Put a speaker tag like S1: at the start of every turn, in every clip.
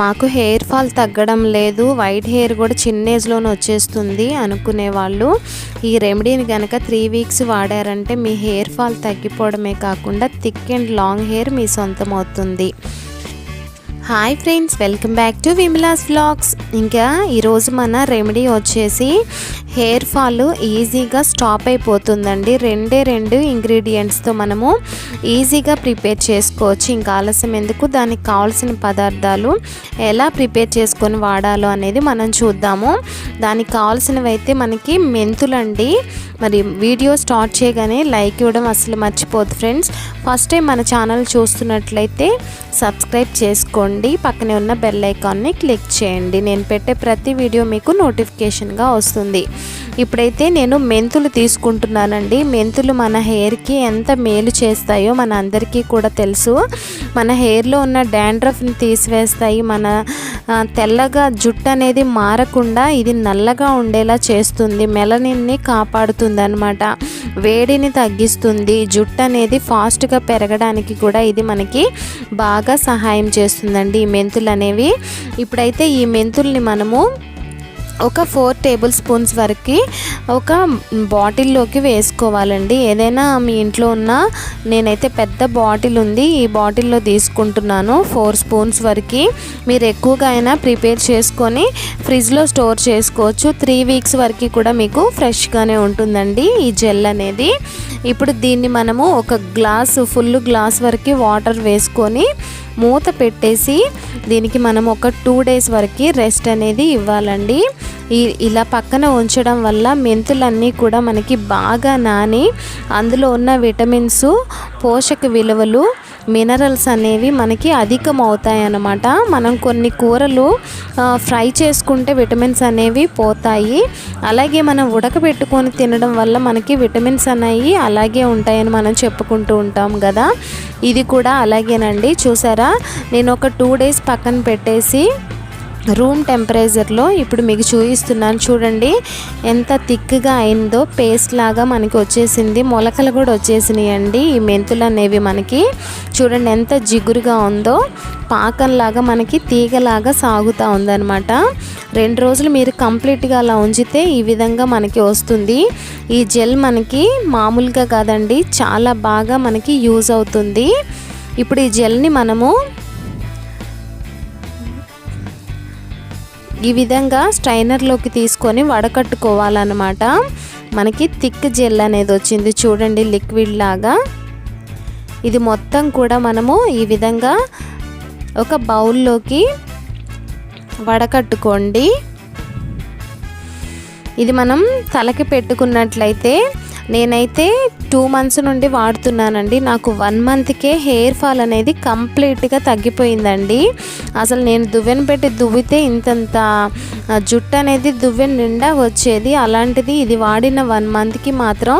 S1: మాకు hair fall తగ్గడం లేదు వైట్ హెయిర్ కూడా చిన్న ఏజ్లోనే వచ్చేస్తుంది అనుకునే వాళ్ళు ఈ రెమెడీని కనుక త్రీ వీక్స్ వాడారంటే మీ హెయిర్ ఫాల్ తగ్గిపోవడమే కాకుండా థిక్ అండ్ లాంగ్ హెయిర్ మీ సొంతం అవుతుంది. Hi friends welcome back to Vimala's vlogs ఇంకా ఈరోజు మన రెమెడీ వచ్చేసి హెయిర్ ఫాల్ ఈజీగా స్టాప్ అయిపోతుందండి. రెండే రెండు ఇంగ్రీడియంట్స్తో మనము ఈజీగా ప్రిపేర్ చేసుకోవచ్చు. ఇంకా ఆలస్యం ఎందుకు? దానికి కావాల్సిన పదార్థాలు ఎలా ప్రిపేర్ చేసుకొని వాడాలో అనేది మనం చూద్దాము. దానికి కావాల్సినవి అయితే మనకి మెంతులండి మరి వీడియో స్టార్ట్ చేయగానే లైక్ ఇవ్వడం అసలు మర్చిపోదు ఫ్రెండ్స్. ఫస్ట్ టైం మన ఛానల్ చూస్తున్నట్లయితే సబ్స్క్రైబ్ చేసుకోండి. పక్కనే ఉన్న బెల్ ఐకాన్ని క్లిక్ చేయండి. నేను పెట్టే ప్రతి వీడియో మీకు నోటిఫికేషన్గా వస్తుంది. ఇప్పుడైతే నేను మెంతులు తీసుకుంటున్నానండి. మెంతులు మన హెయిర్కి ఎంత మేలు చేస్తాయో మన అందరికీ కూడా తెలుసు. మన హెయిర్లో ఉన్న డాండ్రఫ్ని తీసివేస్తాయి. మన తెల్లగా జుట్టు అనేది మారకుండా ఇది నల్లగా ఉండేలా చేస్తుంది. మెలనిన్ని కాపాడుతుంది. అనమాట వేడిని తగ్గిస్తుంది. జుట్టు అనేది ఫాస్ట్గా పెరగడానికి కూడా ఇది మనకి బాగా సహాయం చేస్తుందండి ఈ మెంతులు అనేవి. ఇప్పుడైతే ఈ మెంతుల్ని మనము ఒక ఫోర్ టేబుల్ స్పూన్స్ వరకు ఒక బాటిల్లోకి వేసుకోవాలండి. ఏదైనా మీ ఇంట్లో ఉన్న నేనైతే పెద్ద బాటిల్ ఉంది ఈ బాటిల్లో తీసుకుంటున్నాను. ఫోర్ స్పూన్స్ వరకు మీరు ఎక్కువగా అయినా ప్రిపేర్ చేసుకొని ఫ్రిడ్జ్లో స్టోర్ చేసుకోవచ్చు. త్రీ వీక్స్ వరకు కూడా మీకు ఫ్రెష్గానే ఉంటుందండి ఈ జెల్ అనేది. ఇప్పుడు దీన్ని మనము ఒక గ్లాస్ ఫుల్ గ్లాస్ వరకు వాటర్ వేసుకొని మూత పెట్టేసి దీనికి మనం ఒక టూ డేస్ వరకు రెస్ట్ అనేది ఇవ్వాలండి. ఇలా పక్కన ఉంచడం వల్ల మెంతులన్నీ కూడా మనకి బాగా నాని అందులో ఉన్న విటమిన్స్ పోషక విలువలు మినరల్స్ అనేవి మనకి అధికం అవుతాయి అన్నమాట మనం కొన్ని కూరలు ఫ్రై చేసుకుంటే విటమిన్స్ అనేవి పోతాయి. అలాగే మనం ఉడకబెట్టుకొని తినడం వల్ల మనకి విటమిన్స్ అనేవి అలాగే ఉంటాయని మనం చెప్పుకుంటూ ఉంటాం కదా. ఇది కూడా అలాగేనండి. చూసారా? నేను ఒక టూ డేస్ పక్కన పెట్టేసి రూమ్ టెంపరేచర్లో ఇప్పుడు మీకు చూపిస్తున్నాను చూడండి. ఎంత థిక్గా అయిందో పేస్ట్ లాగా మనకి వచ్చేసింది. మొలకలు కూడా వచ్చేసినాయి అండి ఈ మెంతులు అనేవి మనకి. చూడండి ఎంత జిగురుగా ఉందో. పాకంలాగా మనకి తీగలాగా సాగుతూ ఉందన్నమాట. రెండు రోజులు మీరు కంప్లీట్గా అలా ఉంచితే ఈ విధంగా మనకి వస్తుంది. ఈ జెల్ మనకి మామూలుగా కాదండి చాలా బాగా మనకి యూజ్ అవుతుంది. ఇప్పుడు ఈ జెల్ని మనము ఈ విధంగా స్ట్రైనర్లోకి తీసుకొని వడకట్టుకోవాలన్నమాట. మనకి థిక్ జెల్ అనేది వచ్చింది చూడండి లిక్విడ్ లాగా. ఇది మొత్తం కూడా మనము ఈ విధంగా ఒక బౌల్లోకి వడకట్టుకోండి. ఇది మనం తలకి పెట్టుకున్నట్లయితే నేనైతే టూ మంత్స్ నుండి వాడుతున్నానండి. నాకు వన్ మంత్కే హెయిర్ ఫాల్ అనేది కంప్లీట్గా తగ్గిపోయిందండి. అసలు నేను దువ్వెన పెట్టి దువ్వితే ఇంతంత జుట్టు అనేది దువ్వెన నిండా వచ్చేది. అలాంటిది ఇది వాడిన వన్ మంత్కి మాత్రం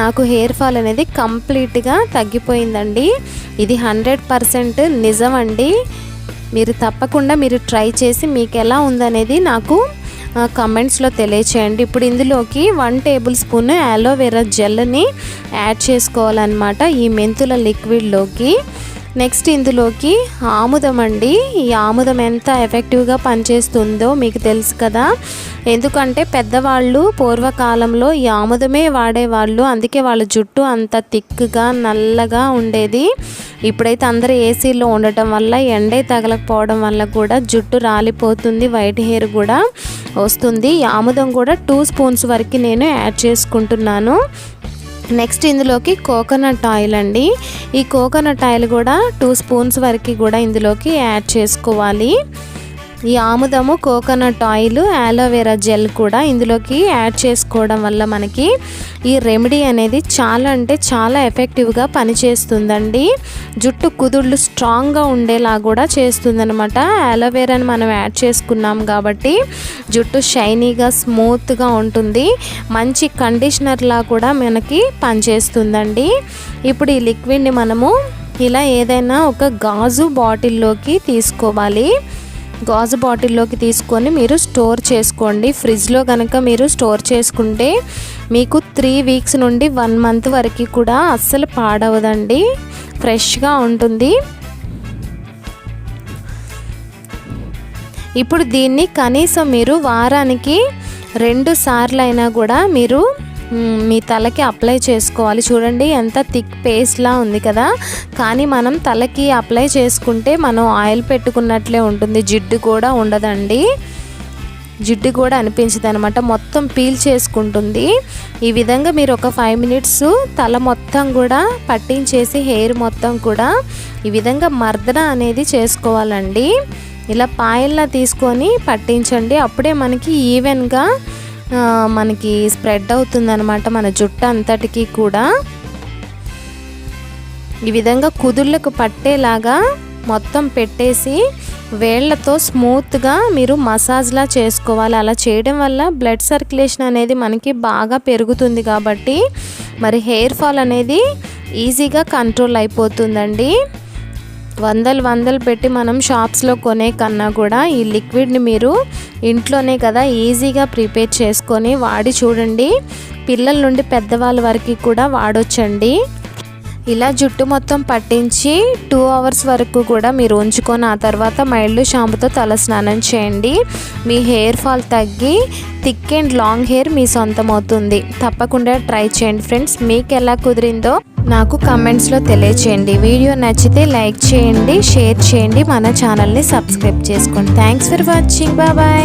S1: నాకు హెయిర్ ఫాల్ అనేది కంప్లీట్గా తగ్గిపోయిందండి. ఇది హండ్రెడ్ పర్సెంట్ నిజం అండి మీరు తప్పకుండా మీరు ట్రై చేసి మీకు ఎలా ఉందనేది నాకు కమెంట్స్లో తెలియచేయండి. ఇప్పుడు ఇందులోకి వన్ టేబుల్ స్పూన్ అలోవెరా జెల్ని యాడ్ చేసుకోవాలన్నమాట. ఈ మెంతుల లిక్విడ్లోకి నెక్స్ట్ ఇందులోకి ఆముదం అండి ఈ ఆముదం ఎంత ఎఫెక్టివ్గా పనిచేస్తుందో మీకు తెలుసు కదా. ఎందుకంటే పెద్దవాళ్ళు పూర్వకాలంలో ఈ ఆముదమే వాడేవాళ్ళు. అందుకే వాళ్ళ జుట్టు అంత థిక్గా నల్లగా ఉండేది. ఇప్పుడైతే అందరూ ఏసీలో ఉండటం వల్ల ఎండే తగలకపోవడం వల్ల కూడా జుట్టు రాలిపోతుంది వైట్ హెయిర్ కూడా వస్తుంది. ఆముదం కూడా టూ స్పూన్స్ వరకు నేను యాడ్ చేసుకుంటున్నాను. నెక్స్ట్ ఇందులోకి కోకోనట్ ఆయిల్ అండి. ఈ కోకోనట్ ఆయిల్ కూడా టూ స్పూన్స్ వరకు కూడా ఇందులోకి యాడ్ చేసుకోవాలి. ఈ ఆముదము coconut oil aloe vera gel కూడా ఇందులోకి యాడ్ చేసుకోవడం వల్ల మనకి ఈ రెమెడీ అనేది చాలా అంటే చాలా ఎఫెక్టివ్గా పనిచేస్తుందండి. జుట్టు కుదుళ్ళు స్ట్రాంగ్గా ఉండేలా కూడా చేస్తుందనమాట ఆలోవెరాని మనం యాడ్ చేసుకున్నాం కాబట్టి జుట్టు షైనీగా స్మూత్గా ఉంటుంది. మంచి కండిషనర్లా కూడా మనకి పనిచేస్తుందండి. ఇప్పుడు ఈ లిక్విడ్ని మనము ఇలా ఏదైనా ఒక గాజు బాటిల్లోకి తీసుకోవాలి. గాజు బాటిల్లోకి తీసుకొని మీరు స్టోర్ చేసుకోండి. ఫ్రిడ్జ్లో కనుక మీరు స్టోర్ చేసుకుంటే మీకు త్రీ వీక్స్ నుండి వన్ మంత్ వరకు కూడా అస్సలు పాడవదండి. ఫ్రెష్గా ఉంటుంది. ఇప్పుడు దీన్ని కనీసం మీరు వారానికి రెండు సార్లు అయినా కూడా మీరు మీ తలకి అప్లై చేసుకోవాలి. చూడండి ఎంత థిక్ పేస్ట్లా ఉంది కదా? కానీ మనం తలకి అప్లై చేసుకుంటే మనం ఆయిల్ పెట్టుకున్నట్లే ఉంటుంది. జిడ్డు కూడా ఉండదండి. జిడ్డు కూడా అనిపించదు అనమాట మొత్తం పీల్ చేసుకుంటుంది. ఈ విధంగా మీరు ఒక ఫైవ్ మినిట్స్ తల మొత్తం కూడా పట్టించేసి హెయిర్ మొత్తం కూడా ఈ విధంగా మర్దన అనేది చేసుకోవాలండి. ఇలా పాయల్లా తీసుకొని పట్టించండి. అప్పుడే మనకి ఈవెన్గా మనకి స్ప్రెడ్ అవుతుందనమాట మన జుట్టు అంతటికి కూడా. ఈ విధంగా కుదుళ్ళకు పట్టేలాగా మొత్తం పెట్టేసి వేళ్ళతో స్మూత్గా మీరు మసాజ్లా చేసుకోవాలి. అలా చేయడం వల్ల బ్లడ్ సర్క్యులేషన్ అనేది మనకి బాగా పెరుగుతుంది కాబట్టి మరి హెయిర్ ఫాల్ అనేది ఈజీగా కంట్రోల్ అయిపోతుందండి. వందలు వందలు పెట్టి మనం షాప్స్లో కొనే కన్నా కూడా ఈ లిక్విడ్ని మీరు ఇంట్లోనే కదా ఈజీగా ప్రిపేర్ చేసుకొని వాడి చూడండి. పిల్లల నుండి పెద్దవాళ్ళ వరకు కూడా వాడొచ్చండి. ఇలా జుట్టు మొత్తం పట్టించి టూ అవర్స్ వరకు కూడా మీరు ఉంచుకొని ఆ తర్వాత మైల్డ్ షాంపుతో తల స్నానం చేయండి. మీ హెయిర్ ఫాల్ తగ్గి థిక్ అండ్ లాంగ్ హెయిర్ మీ సొంతం అవుతుంది. తప్పకుండా ట్రై చేయండి ఫ్రెండ్స్. మీకు ఎలా కుదిరిందో నాకు కమెంట్స్లో తెలియచేయండి. వీడియో నచ్చితే లైక్ చేయండి షేర్ చేయండి మన ఛానల్ని సబ్స్క్రైబ్ చేసుకోండి. థ్యాంక్స్ ఫర్ వాచింగ్ బాబాయ్